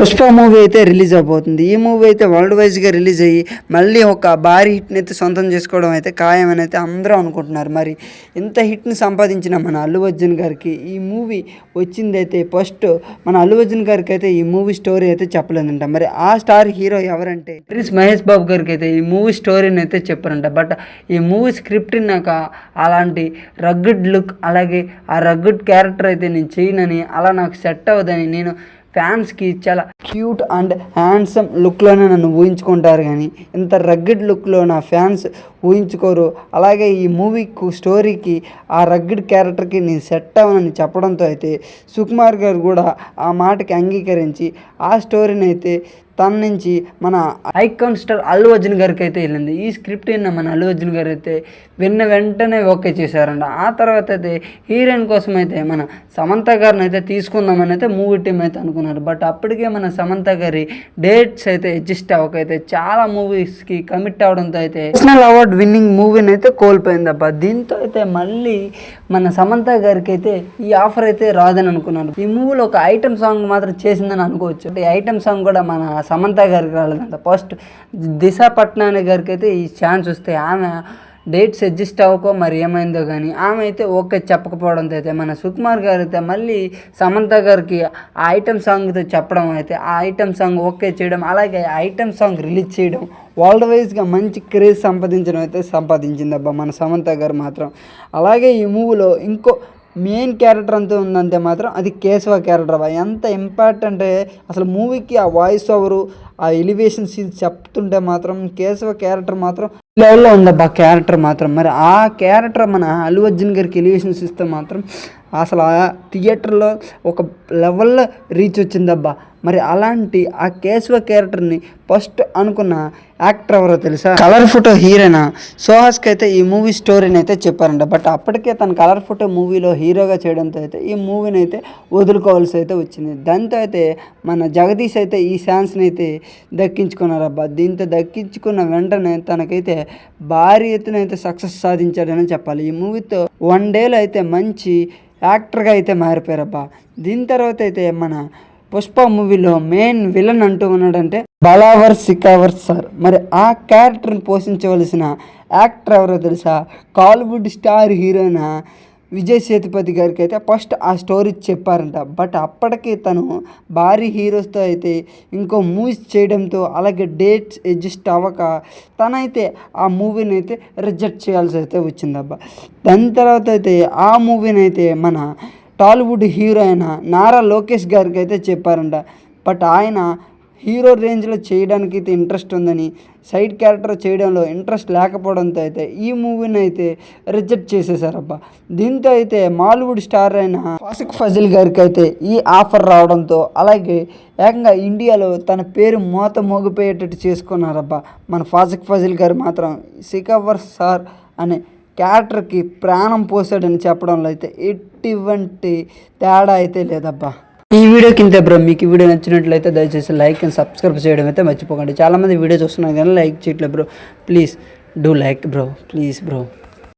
Pushpa movie అయితే release అవబోతుంది. ఈ మూవీ అయితే వరల్డ్ వైజ్గా రిలీజ్ అయ్యి మళ్ళీ ఒక భారీ హిట్ని అయితే సొంతం చేసుకోవడం అయితే ఖాయమని అయితే అందరూ అనుకుంటున్నారు. మరి ఇంత హిట్ని సంపాదించిన మన అల్లు అర్జున్ గారికి ఈ మూవీ వచ్చిందైతే ఫస్ట్ మన అల్లు అర్జున్ గారికి అయితే ఈ మూవీ స్టోరీ అయితే చెప్పలేదంట. మరి ఆ స్టార్ హీరో ఎవరంటే క్రిస్ మహేష్ బాబు గారికి అయితే ఈ మూవీ స్టోరీని అయితే చెప్పారంట. బట్ ఈ మూవీ స్క్రిప్ట్ నాకు అలాంటి రగ్గుడ్ లుక్ అలాగే ఆ రగ్గుడ్ క్యారెక్టర్ అయితే నేను చేయనని అలా నాకు సెట్ అవ్వదని నేను ఫ్యాన్స్కి చాలా క్యూట్ అండ్ హ్యాండ్సమ్ లుక్లోనే నన్ను ఊహించుకుంటారు కానీ ఇంత రగ్గిడ్ లుక్లో నా ఫ్యాన్స్ ఊహించుకోరు. అలాగే ఈ మూవీ స్టోరీకి ఆ రగ్గిడ్ క్యారెక్టర్కి నేను సెట్ అవ్వనని చెప్పడంతో అయితే సుకుమార్ గారు కూడా ఆ మాటకి అంగీకరించి ఆ స్టోరీని అయితే తన నుంచి మన ఐకాన్ స్టార్ అల్లు అర్జున్ గారికి అయితే వెళ్ళింది. ఈ స్క్రిప్ట్ విన్న మన అల్లు అర్జున్ గారు అయితే విన్న వెంటనే ఓకే చేశారంట. ఆ తర్వాత అయితే హీరోయిన్ కోసం అయితే మన సమంత గారిని అయితే తీసుకుందామని అయితే మూవీ టీం అయితే అనుకున్నారు. బట్ అప్పటికే మన సమంత గారి డేట్స్ అయితే అడ్జస్ట్ అవ్వకైతే చాలా మూవీస్కి కమిట్ అవడంతో అయితే నేషనల్ అవార్డ్ విన్నింగ్ మూవీని అయితే కోల్పోయింది అబ్బా దీంతో అయితే మళ్ళీ మన సమంత గారికి అయితే ఈ ఆఫర్ అయితే రాదని అనుకున్నారు. ఈ మూవీలో ఒక ఐటమ్ సాంగ్ మాత్రం చేసిందని అనుకోవచ్చు. అంటే ఈ ఐటమ్ సాంగ్ కూడా మన సమంత గారికి రాలేదంట. ఫస్ట్ దిశ పట్నాని గారికి అయితే ఈ ఛాన్స్ వస్తే ఆమె డేట్స్ అడ్జస్ట్ అవ్వకో మరి ఏమైందో కానీ ఆమె అయితే ఓకే చెప్పకపోవడంతో అయితే మన సుకుమార్ గారు అయితే మళ్ళీ సమంత గారికి ఆ ఐటమ్ సాంగ్తో చెప్పడం అయితే ఆ ఐటమ్ సాంగ్ ఓకే చేయడం అలాగే ఆ ఐటమ్ సాంగ్ రిలీజ్ చేయడం వరల్డ్ వైజ్గా మంచి క్రేజ్ సంపాదించడం అయితే సంపాదించింది అబ్బా మన సమంత గారు మాత్రం. అలాగే ఈ మూవీలో ఇంకో మెయిన్ క్యారెక్టర్ అంతా ఉందంటే మాత్రం అది కేశవ క్యారెక్టర్ అబ్బా ఎంత ఇంపార్టెంట్ అంటే అసలు మూవీకి ఆ వాయిస్ ఓవరు ఆ ఎలివేషన్ సీన్స్ చెప్తుంటే మాత్రం కేశవ క్యారెక్టర్ మాత్రం లెవెల్లో ఉందబ్బా క్యారెక్టర్ మాత్రం. మరి ఆ క్యారెక్టర్ మన అల్లు అర్జున్ గారికి ఎలివేషన్స్ ఇస్తే మాత్రం అసలు ఆ థియేటర్లో ఒక లెవెల్లో రీచ్ వచ్చిందబ్బా. మరి అలాంటి ఆ కేశవ క్యారెక్టర్ని ఫస్ట్ అనుకున్న యాక్టర్ ఎవరో తెలుసా? Colour photo హీరోయినా. సోహాస్కి అయితే ఈ మూవీ స్టోరీని అయితే చెప్పారంట. బట్ అప్పటికే తన కలర్ ఫోటో మూవీలో హీరోగా చేయడంతో అయితే ఈ మూవీని అయితే వదులుకోవాల్సి అయితే వచ్చింది. దాంతో అయితే మన జగదీష్ అయితే ఈ ఛాన్స్ని అయితే దక్కించుకున్నారబ్బా. దీంతో దక్కించుకున్న వెంటనే తనకైతే భారీ ఎత్తున అయితే సక్సెస్ సాధించాడని చెప్పాలి. ఈ మూవీతో వన్ డేలో అయితే మంచి యాక్టర్గా అయితే మారిపోయారబ్బా. దీని తర్వాత అయితే మన పుష్ప మూవీలో మెయిన్ విలన్ అంటూ ఉన్నాడంటే బలావర్ సికావర్ సార్. మరి ఆ క్యారెక్టర్ని పోషించవలసిన యాక్టర్ ఎవరో తెలుసా? కాలీవుడ్ స్టార్ హీరోయిన్ విజయ్ సేతుపతి గారికి అయితే ఫస్ట్ ఆ స్టోరీ చెప్పారంట. బట్ అప్పటికి తను భారీ హీరోస్తో అయితే ఇంకో మూవీస్ చేయడంతో అలాగే డేట్స్ అడ్జస్ట్ అవ్వక తనైతే ఆ మూవీని అయితే రిజెక్ట్ చేయాల్సి అయితే వచ్చిందబ్బా. దాని తర్వాత అయితే ఆ మూవీని అయితే మన టాలీవుడ్ హీరో అయిన నారా లోకేష్ గారికి అయితే చెప్పారంట. బట్ ఆయన హీరో రేంజ్లో చేయడానికి అయితే ఇంట్రెస్ట్ ఉందని సైడ్ క్యారెక్టర్ చేయడంలో ఇంట్రెస్ట్ లేకపోవడంతో అయితే ఈ మూవీని అయితే రిజెక్ట్ చేసేసారబ్బా. దీంతో అయితే మాలీవుడ్ స్టార్ అయిన ఫాసిక్ ఫజిల్ గారికి అయితే ఈ ఆఫర్ రావడంతో అలాగే ఏకంగా ఇండియాలో తన పేరు మోత మోగిపోయేటట్టు చేసుకున్నారబ్బా. మన ఫాసిక్ ఫజిల్ గారు మాత్రం సికవర్ సార్ అనే క్యారెక్టర్కి ప్రాణం పోసాడని చెప్పడంలో అయితే ఎటువంటి తేడా అయితే లేదబ్బా. ఈ వీడియో కింద బ్రో మీకు వీడియో నచ్చినట్లయితే దయచేసి లైక్ అండ్ సబ్స్క్రైబ్ చేయడం అయితే మర్చిపోకండి. చాలామంది వీడియో చూస్తున్నారు కానీ లైక్ చేయట్లేదు bro please do like bro please bro